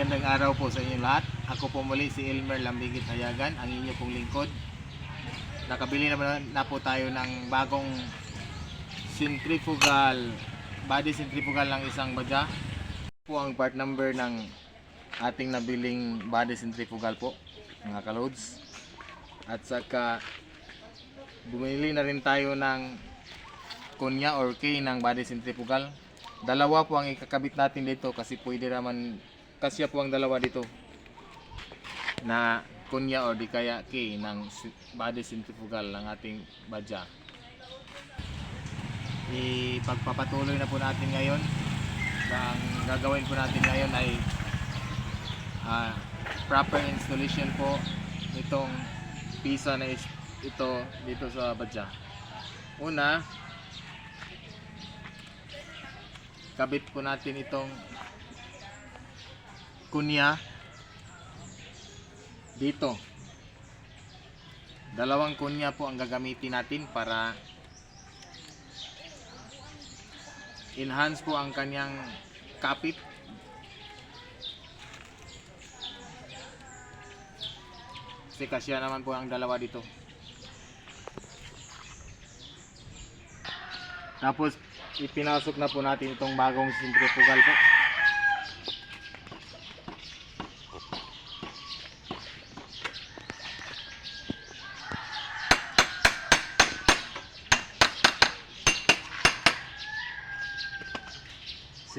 Magandang araw po sa inyo lahat. Ako po muli si Elmer Lambigit Hayagan, ang inyo pong lingkod. Nakabili naman na po tayo ng bagong centrifugal, body centrifugal ng isang badya. Po ang part number ng ating nabiling body centrifugal po, mga kaloads. At saka bumili na rin tayo ng kunya or K ng body centrifugal. Dalawa po ang ikakabit natin dito kasi pwede naman kasya po ang dalawa dito na kunya or di kaya K ng body centrifugal ng ating badya. Ipagpapatuloy na po natin ngayon. Ang gagawin po natin ngayon ay ah, proper installation po nitong pisa na ito dito sa badya. Una, kabit po natin itong kunya dito. Dalawang kunya po ang gagamitin natin para enhance po ang kanyang kapit. Kasi kasya naman po ang dalawa dito. Tapos ipinasok na po natin itong bagong centrifugal po.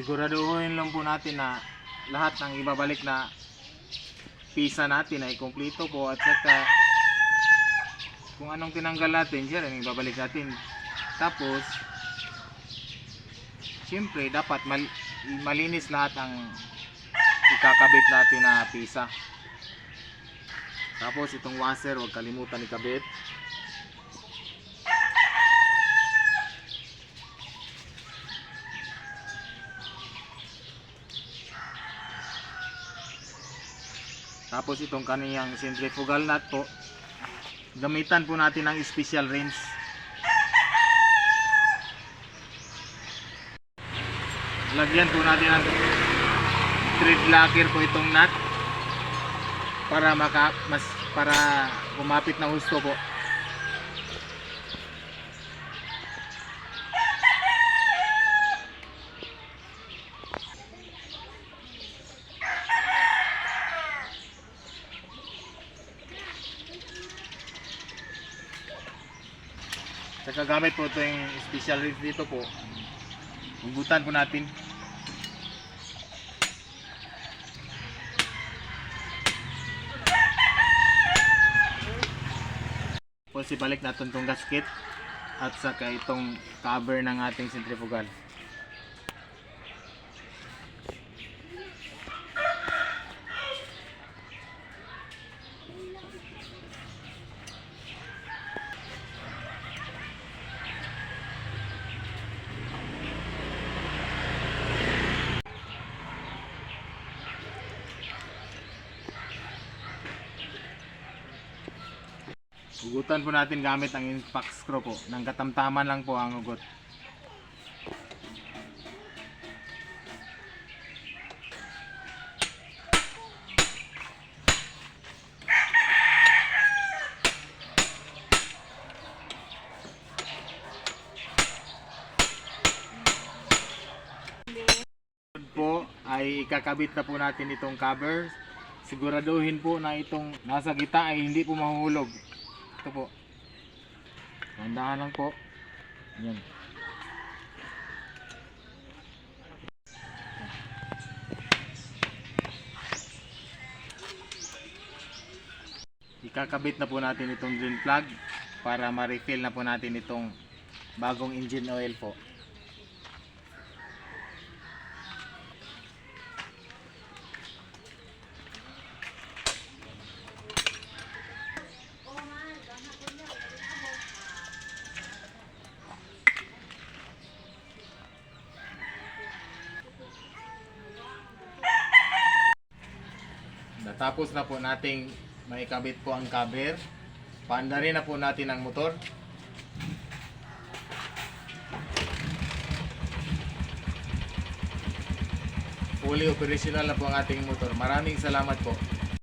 Siguraduhin lang po natin na lahat ng ibabalik na pisa natin ay kumpleto po at saka kung anong tinanggal natin, siya rin ibabalik natin. Tapos, Siyempre, dapat mal- malinis lahat ang ikakabit natin na pisa. Tapos itong washer, huwag kalimutan ikabit. Tapos itong kaniyang centrifugal nut po, gamitan po natin ng special rinse. lagyan po natin ng thread locker po itong nut para maka mas para kumapit na husto po Saka gamit po ito yung special rinse dito po Hugutan po natin. Tapos ibalik natin itong gasket at saka itong cover ng ating centrifugal. Hugutan po natin gamit ang impact screw po. Nang katamtaman lang po ang hugot. po ay ikakabit na po natin itong cover. Siguraduhin po na itong nasa gita ay hindi po mahuhulog. Ito po. Tandahan lang po. Yan. Ikakabit na po natin itong drain plug para ma-refill na po natin itong bagong engine oil po. Natapos na po nating maikabit po ang cover. Paandarin na po natin ang motor. fully operational na po ang ating motor. Maraming salamat po.